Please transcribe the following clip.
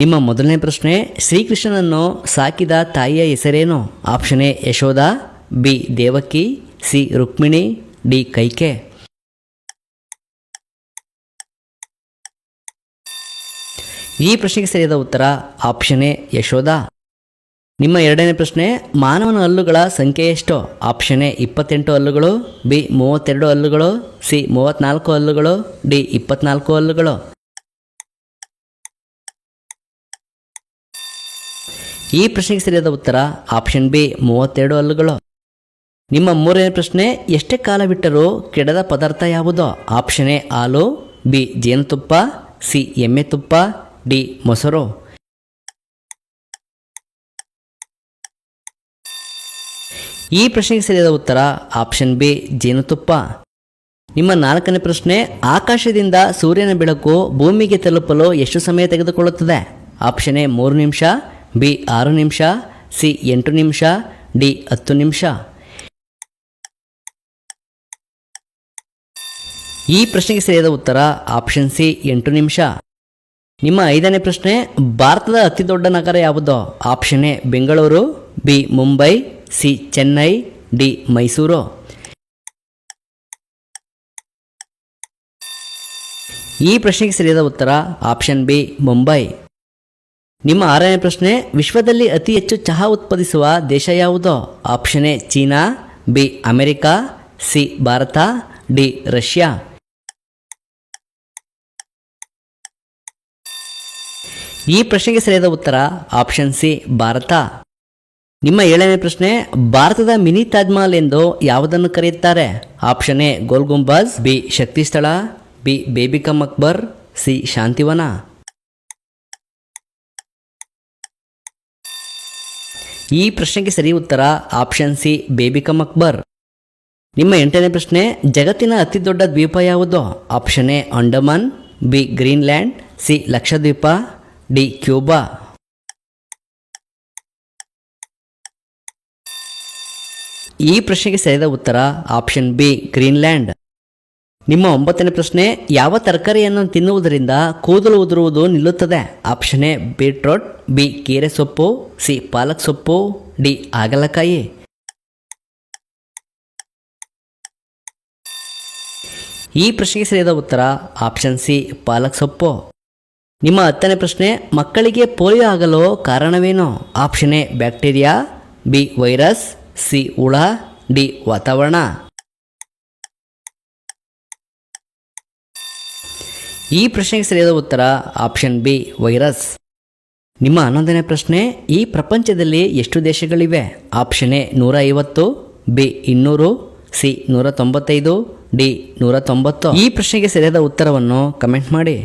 ನಿಮ್ಮ ಮೊದಲನೇ ಪ್ರಶ್ನೆ, ಶ್ರೀಕೃಷ್ಣನನ್ನು ಸಾಕಿದ ತಾಯಿಯ ಹೆಸರೇನು? Option A, Yashoda, B, Devaki, C, Rukmini, D, Kaikeyi. ಈ ಪ್ರಶ್ನೆಗೆ ಸರಿಯಾದ ಉತ್ತರ ಆಪ್ಷನ್ ಎ, ಯಶೋಧ. ನಿಮ್ಮ ಎರಡನೇ ಪ್ರಶ್ನೆ, ಮಾನವನ ಹಲ್ಲುಗಳ ಸಂಖ್ಯೆ ಎಷ್ಟು? ಆಪ್ಷನ್ ಎ, ಇಪ್ಪತ್ತೆಂಟು ಹಲ್ಲುಗಳು, ಬಿ, ಮೂವತ್ತೆರಡು ಹಲ್ಲುಗಳು, ಸಿ ಮೂವತ್ತ್ನಾಲ್ಕು ಹಲ್ಲುಗಳು, ಡಿ, ಇಪ್ಪತ್ನಾಲ್ಕು ಹಲ್ಲುಗಳು. ಈ ಪ್ರಶ್ನೆಗೆ ಸರಿಯಾದ ಉತ್ತರ ಆಪ್ಷನ್ ಬಿ ಮೂವತ್ತೆರಡು ಹಲ್ಲುಗಳು. ನಿಮ್ಮ ಮೂರನೇ ಪ್ರಶ್ನೆ, ಎಷ್ಟೇ ಕಾಲ ಬಿಟ್ಟರೂ ಕೆಡದ ಪದಾರ್ಥ ಯಾವುದು? ಆಪ್ಷನ್ ಎ ಹಾಲು ಬಿ ಜೇನುತುಪ್ಪ ಸಿ ಎಮ್ಮೆ ತುಪ್ಪ ಡಿ ಮೊಸರು. ಈ ಪ್ರಶ್ನೆಗೆ ಸರಿಯಾದ ಉತ್ತರ ಆಪ್ಷನ್ ಬಿ ಜೇನುತುಪ್ಪ. ನಿಮ್ಮ ನಾಲ್ಕನೇ ಪ್ರಶ್ನೆ, ಆಕಾಶದಿಂದ ಸೂರ್ಯನ ಬೆಳಕು ಭೂಮಿಗೆ ತಲುಪಲು ಎಷ್ಟು ಸಮಯ ತೆಗೆದುಕೊಳ್ಳುತ್ತದೆ? ಆಪ್ಷನ್ ಎ ಮೂರು ನಿಮಿಷ. ಬಿ ಆರು ನಿಮಿಷ, ಸಿ ಎಂಟು ನಿಮಿಷ, ಡಿ ಹತ್ತು ನಿಮಿಷ. ಈ ಪ್ರಶ್ನೆಗೆ ಸರಿಯಾದ ಉತ್ತರ ಆಪ್ಷನ್ ಸಿ ಎಂಟು ನಿಮಿಷ. ನಿಮ್ಮ ಐದನೇ ಪ್ರಶ್ನೆ, ಭಾರತದ ಅತಿ ದೊಡ್ಡ ನಗರ ಯಾವುದು? Option A, Bengaluru, B Mumbai, C Chennai, D Mysuru. ಈ ಪ್ರಶ್ನೆಗೆ ಸರಿಯಾದ ಉತ್ತರ ಆಪ್ಷನ್ ಬಿ, ಮುಂಬೈ. ನಿಮ್ಮ ಆರನೇ ಪ್ರಶ್ನೆ, ವಿಶ್ವದಲ್ಲಿ ಅತಿ ಹೆಚ್ಚು ಚಹಾ ಉತ್ಪಾದಿಸುವ ದೇಶ ಯಾವುದೋ? Option A, China, B, America, C, Bharat, D, Russia. ಈ ಪ್ರಶ್ನೆಗೆ ಸರಿಯಾದ ಉತ್ತರ, ಆಪ್ಷನ್ ಸಿ, ಭಾರತ. ನಿಮ್ಮ ಏಳನೇ ಪ್ರಶ್ನೆ, ಭಾರತದ ಮಿನಿ ತಾಜ್ಮಹಲ್ ಎಂದು ಯಾವುದನ್ನು ಕರೆಯುತ್ತಾರೆ? Option A, Gol Gumbaz, B, Shakti Sthal, B ಬೇಬಿಕಮ್ Akbar, C, Shantivan. ಈ ಪ್ರಶ್ನೆಗೆ ಸರಿ ಉತ್ತರ ಆಪ್ಷನ್ ಸಿ ಬೇಬಿಕಮ್ ಅಕ್ಬರ್. ನಿಮ್ಮ ಎಂಟನೇ ಪ್ರಶ್ನೆ, ಜಗತ್ತಿನ ಅತಿ ದೊಡ್ಡ ದ್ವೀಪ ಯಾವುದು? Option A, Andaman, B, Greenland, C, Lakshadweep, D, Cuba. ಈ ಪ್ರಶ್ನೆಗೆ ಸರಿದ ಉತ್ತರ ಆಪ್ಷನ್ ಬಿ, ಗ್ರೀನ್ಲ್ಯಾಂಡ್. ನಿಮ್ಮ ಒಂಬತ್ತನೇ ಪ್ರಶ್ನೆ, ಯಾವ ತರಕಾರಿಯನ್ನು ತಿನ್ನುವುದರಿಂದ ಕೂದಲು ಉದುರುವುದು ನಿಲ್ಲುತ್ತದೆ? ಆಪ್ಷನ್ ಎ, ಬೀಟ್ರೋಟ್, ಬಿ ಕೀರೆ ಸೊಪ್ಪು ಸಿ ಪಾಲಕ್ ಸೊಪ್ಪು ಡಿ ಆಗಲಕಾಯಿ ಈ ಪ್ರಶ್ನೆಗೆ ಸರಿಯಾದ ಉತ್ತರ, ಆಪ್ಷನ್ ಸಿ ಪಾಲಕ್ ಸೊಪ್ಪು ನಿಮ್ಮ ಹತ್ತನೇ ಪ್ರಶ್ನೆ, ಮಕ್ಕಳಿಗೆ ಪೋಲಿಯೋ ಆಗಲು ಕಾರಣವೇನು? Option A, bacteria, B, virus, C, ಹುಳ, ಡಿ, ವಾತಾವರಣ. ಈ ಪ್ರಶ್ನೆಗೆ ಸರಿಯಾದ ಉತ್ತರ ಆಪ್ಷನ್ ಬಿ, ವೈರಸ್. ನಿಮ್ಮ ಹನ್ನೊಂದನೇ ಪ್ರಶ್ನೆ, ಈ ಪ್ರಪಂಚದಲ್ಲಿ ಎಷ್ಟು ದೇಶಗಳಿವೆ? ಆಪ್ಷನ್ ಎ ನೂರ ಐವತ್ತು ಬಿ, ಇನ್ನೂರು, ಸಿ ನೂರ ತೊಂಬತ್ತೈದು ಡಿ ನೂರ ತೊಂಬತ್ತು ಈ ಪ್ರಶ್ನೆಗೆ ಸರಿಯಾದ ಉತ್ತರವನ್ನು ಕಮೆಂಟ್ ಮಾಡಿ.